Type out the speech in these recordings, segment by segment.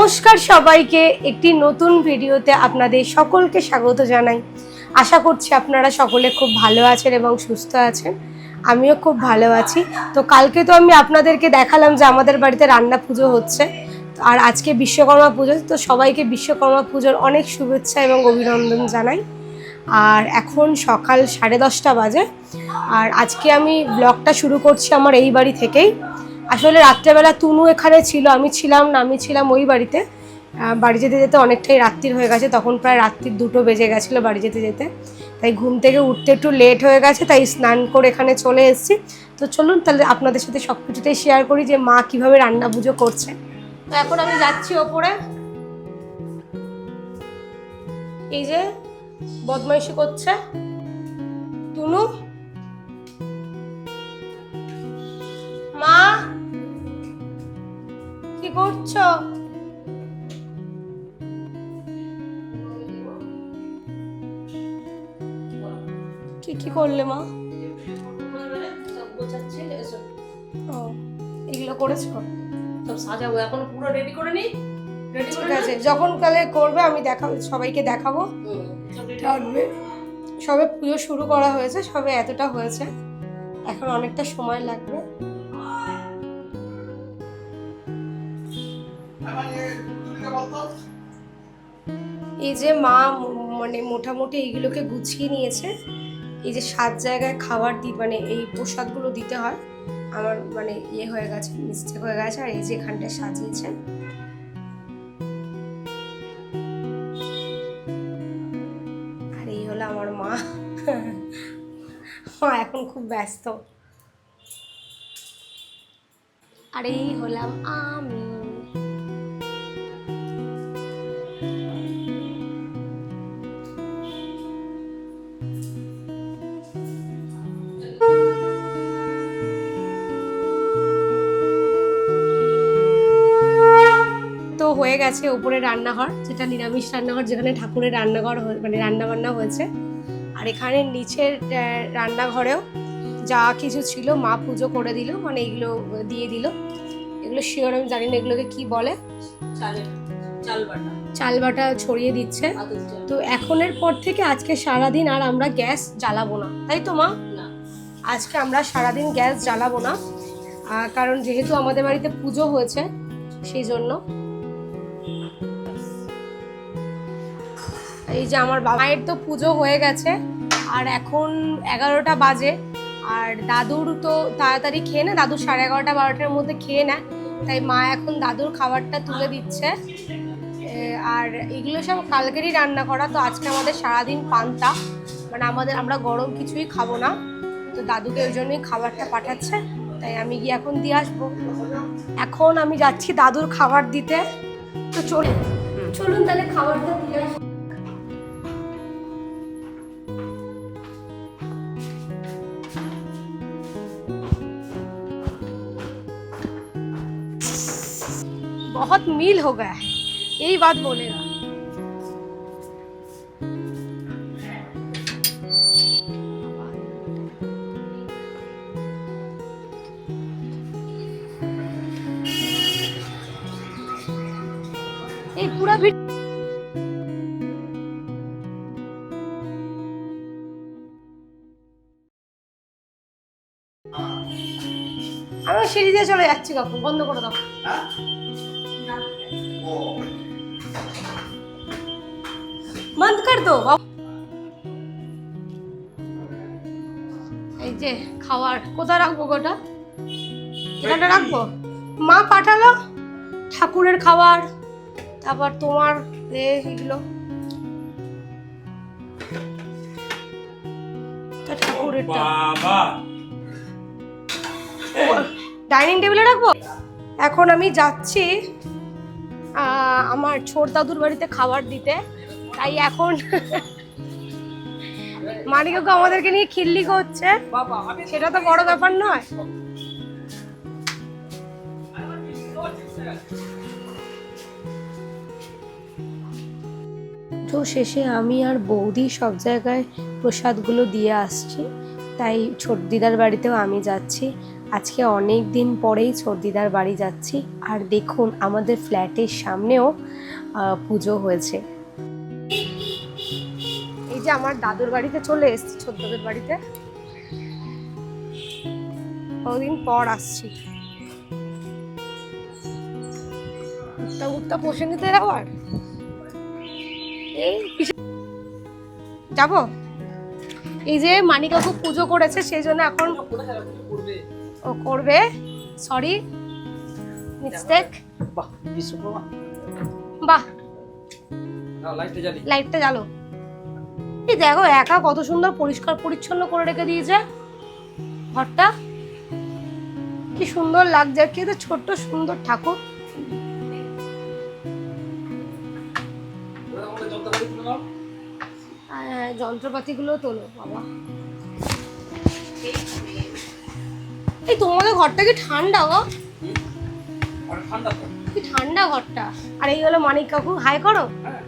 নমস্কার সবাইকে, একটি নতুন ভিডিওতে আপনাদের সকলকে স্বাগত জানাই। আশা করছি আপনারা সকলে খুব ভালো আছেন এবং সুস্থ আছেন। আমিও খুব ভালো আছি। তো কালকে তো আমি আপনাদেরকে দেখালাম যে আমাদের বাড়িতে রান্না পুজো হচ্ছে। আর আজকে বিশ্বকর্মা পুজো, তো সবাইকে বিশ্বকর্মা পুজোর অনেক শুভেচ্ছা এবং অভিনন্দন জানাই। আর এখন সকাল সাড়ে দশটা বাজে। আর আজকে আমি ব্লগটা শুরু করছি আমার এই বাড়ি থেকেই। আসলে রাত্রেবেলা তুনু এখানে ছিল, আমি ছিলাম না, আমি ছিলাম ওই বাড়িতে। বাড়ি যেতে যেতে অনেকটাই রাত্রির হয়ে গেছে, তখন প্রায় রাত্রির দুটো বেজে গেছিল বাড়ি যেতে যেতে। তাই ঘুম থেকে উঠতে একটু লেট হয়ে গেছে, তাই স্নান করে এখানে চলে এসেছি। তো চলুন তাহলে আপনাদের সাথে সব কিছুটাই শেয়ার করি যে মা কীভাবে রান্না পুজো করছে। তো এখন আমি যাচ্ছি ওপরে। এই যে বদমাইশি করছে। তুনু? করছ? কি কি করলে মা? ও এগুলো করেছ? সব সাজাবো এখন পুরো রেডি করে নি? ঠিক আছে যখন কালে করবে আমি দেখাবো সবাইকে দেখাবো। থাকবে সবে পুজো শুরু করা হয়েছে সবে এতটা হয়েছে। এখন অনেকটা সময় লাগবে। এই যে মা মানে মোটামুটি এইগুলোকে গুছিয়ে নিয়েছে। এই যে সাত জায়গায় খাবার দি মানে এই প্রসাদগুলো দিতে হয়। আমার মানে ইয়ে হয়ে গেছে, মিস্টেক হয়ে গেছে, আর এই যে এখানটা সাজিয়েছে। আর এই হলো আমার মা। মা এখন খুব ব্যস্ত। আর এই হলাম আমি। গেছে উপরে রান্নাঘর যেটা নিরামিষ রান্নাঘর যেখানে ঠাকুরের রান্নাঘর মানে রান্না বান্না হয়েছে। আর এখানে নিচের রান্নাঘরেও যা কিছু ছিল মা পুজো করে দিল মানে এগুলো দিয়ে দিল। এগুলো শিওর আমি জানি না এগুলোকে কি বলে? চাল বাটা। ছড়িয়ে দিচ্ছে। তো এখনের পর থেকে আজকে সারাদিন আর আমরা গ্যাস জ্বালাবো না। তাই তো মা? আজকে আমরা সারাদিন গ্যাস জ্বালাবো না। কারণ যেহেতু আমাদের বাড়িতে পুজো হয়েছে সেই জন্য এই যে আমার বাবায়ের তো পুজো হয়ে গেছে আর এখন এগারোটা বাজে আর দাদুর তো তাড়াতাড়ি খেয়ে নেয় দাদুর সাড়ে এগারোটা বারোটার মধ্যে খেয়ে নেয় তাই মা এখন দাদুর খাবারটা তুলে দিচ্ছে। আর এগুলো সব কালকেরই রান্না করা তো আজকে আমাদের সারাদিন পান্তা মানে আমাদের আমরা গরম কিছুই খাব না তো দাদুকে ওই জন্যই খাবারটা পাঠাচ্ছে তাই আমি গিয়ে এখন দিয়ে আসব। এখন আমি যাচ্ছি দাদুর খাবার দিতে তো চলুন চলুন তাহলে খাবারটা দিয়ে আসি। बहुत मील हो गया है यही बात बोलेगा এই পুরা ভিড আমি সিঁড়ি দিয়ে চলে যাচ্ছি কাকু বন্ধ করে দাও কর দো বাবা। এই যে খাবার কোথায় রাখব গোটা? এখানটা রাখব? মা পাঠালো ঠাকুরের খাবার তারপর তোমার এ এগুলো। ঠাকুরেরটা ডাইনিং টেবিলে রাখব? এখন আমি যাচ্ছি আমার ছোট দাদুর বাড়িতে খাবার দিতে। তাই এখন মানিকাকু আমাদেরকে নিয়ে খিল্লি করছে। সেটা তো বড় ব্যাপার নয়। তো শেষে আমি আর বৌদি সব জায়গায় প্রসাদগুলো দিয়ে আসছি। তাই ছোট দিদার বাড়িতেও আমি যাচ্ছি। আজকে অনেক দিন পরেই সর্দিদার বাড়ি যাচ্ছি। আর দেখুন, আমাদের ফ্ল্যাটের সামনেও পুজো হয়েছে। এই যে আমার দাদুর বাড়িতে চলে এসেছি ছোটদের বাড়িতে। কদিন পর আসছি। উঠতা উঠতা বসে নিতে আবার এই যাব? এই যে মানিকাকু পুজো করেছে, সেই জন্য এখন ও করবে? সরি মিস্টেক বাহ লাইটটা জ্বালো। এই দেখো একা কত সুন্দর পরিষ্কার পরিচ্ছন্ন করে রেখে দিয়েছে। ঘরটা। কি সুন্দর লাগছে। কি ছোট্ট সুন্দর ঠাকুর। নাও। হ্যাঁ যন্ত্রপাতিগুলো তোলো বাবা। এই তোমাদের ঘরটা কি ঠান্ডা গো? ঠান্ডা কি ঠান্ডা ঘরটা। আর এই হলো মানিক কাকু। হাই করো। হ্যাঁ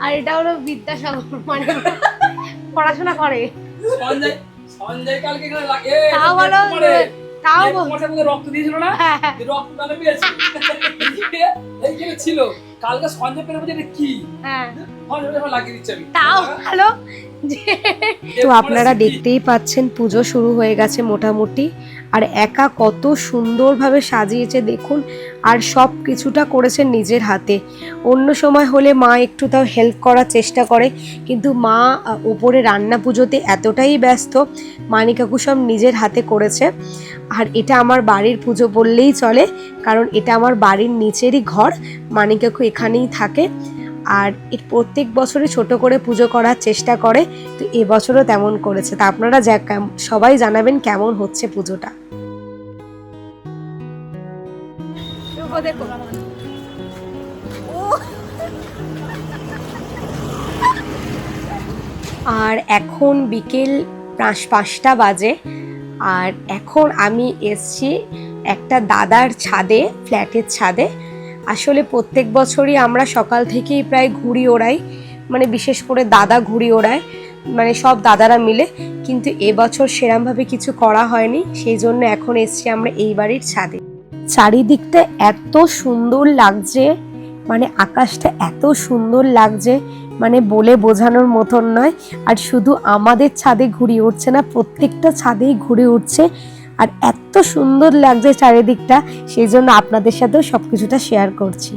আর এটা হলো বিদ্যাসাগর মানে পড়াশোনা করে। সঞ্জয় সঞ্জয় কালকে তাও বলো তাও বল- রক্ত দিয়েছিল না? হ্যাঁ হ্যাঁ। রক্ত দানে পেয়েছে এইখানে ছিল। কালকে সঞ্জয় পেরে বলছে কি? হ্যাঁ। সঞ্জয় লাগিয়ে দিচ্ছি আমি। তাও ভালো তো আপনারা দেখতেই পাচ্ছেন, পুজো শুরু হয়ে গেছে মোটামুটি। আর একা কত সুন্দরভাবে সাজিয়েছে, দেখুন, আর সব কিছুটা করেছে নিজের হাতে। অন্য সময় হলে মা একটু তাও হেল্প করার চেষ্টা করে, কিন্তু মা ওপরে রান্না পুজোতে এতটাই ব্যস্ত মানি কাকু সব নিজের হাতে করেছে। আর এটা আমার বাড়ির পুজো বললেই চলে, কারণ এটা আমার বাড়ির নিচেরই ঘর, মানিকাকু এখানেই থাকে। আর এর প্রত্যেক বছরই ছোট করে পুজো করার চেষ্টা করে তো এবছরও তেমন করেছে। তা আপনারা যা সবাই জানাবেন কেমন হচ্ছে পুজোটা। আর এখন বিকেল পাঁচ- পাঁচটা বাজে আর এখন আমি এসছি একটা দাদার ছাদে ফ্ল্যাটের ছাদে। আসলে প্রত্যেক বছরই আমরা সকাল থেকেই প্রায় ঘুড়ি ওড়াই মানে বিশেষ করে দাদা ঘুড়ি ওড়ায় মানে সব দাদারা মিলে। কিন্তু এবছর সেরমভাবে কিছু করা হয়নি, সেই জন্য এখন এসছি আমরা এই বাড়ির ছাদে। চারিদিকটা এত সুন্দর লাগছে মানে আকাশটা এত সুন্দর লাগছে মানে বলে বোঝানোর মতন নয়। আর শুধু আমাদের ছাদে ঘুরে উঠছে না, প্রত্যেকটা ছাদেই ঘুরে উঠছে আর এত সুন্দর লাগছে চারিদিকটা সেই জন্য আপনাদের সাথেও সবকিছুটা শেয়ার করছি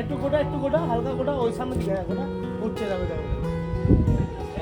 একটু গোটা একটু গোটা হালকা গোটা ওই সামনে দিকে গোটা উঠছে যাবে যাবে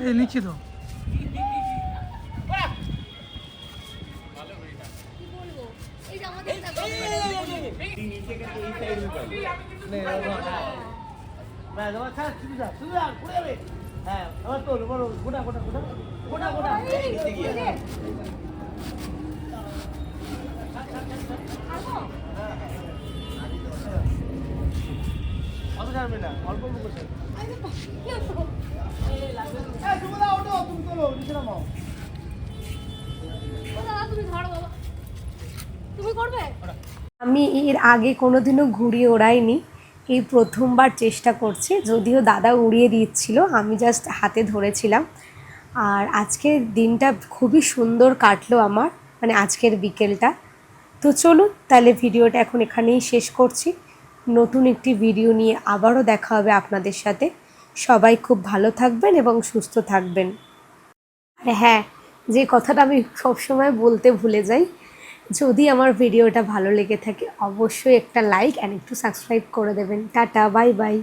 এই নিচ্ছি তো হ্যাঁ আবার তোল বলো গোটা গোটা গোটা গোটা গোটা হ্যাঁ অত ছাড়বে না অল্প অল্প করে তুমি না ওঠো তুমি তোলো নিচে নামাও। তুমি ধরো বাবা। তুমি করবে আমি এর আগে কোনোদিনও ঘুড়ি ওড়াইনি এই প্রথমবার চেষ্টা করছি যদিও দাদা উড়িয়ে দিচ্ছিল আমি জাস্ট হাতে ধরেছিলাম। আর আজকের দিনটা খুবই সুন্দর কাটলো আমার মানে আজকের বিকেলটা। তো চলুন তাহলে ভিডিওটা এখন এখানেই শেষ করছি। নতুন একটি ভিডিও নিয়ে আবারও দেখা হবে আপনাদের সাথে। সবাই খুব ভালো থাকবেন এবং সুস্থ থাকবেন। আর হ্যাঁ যে কথাটা আমি সবসময় বলতে ভুলে যাই, যদি আমার ভিডিওটা ভালো লেগে থাকে, অবশ্যই একটা লাইক অ্যান্ড একটু সাবস্ক্রাইব করে দেবেন। Tata bye bye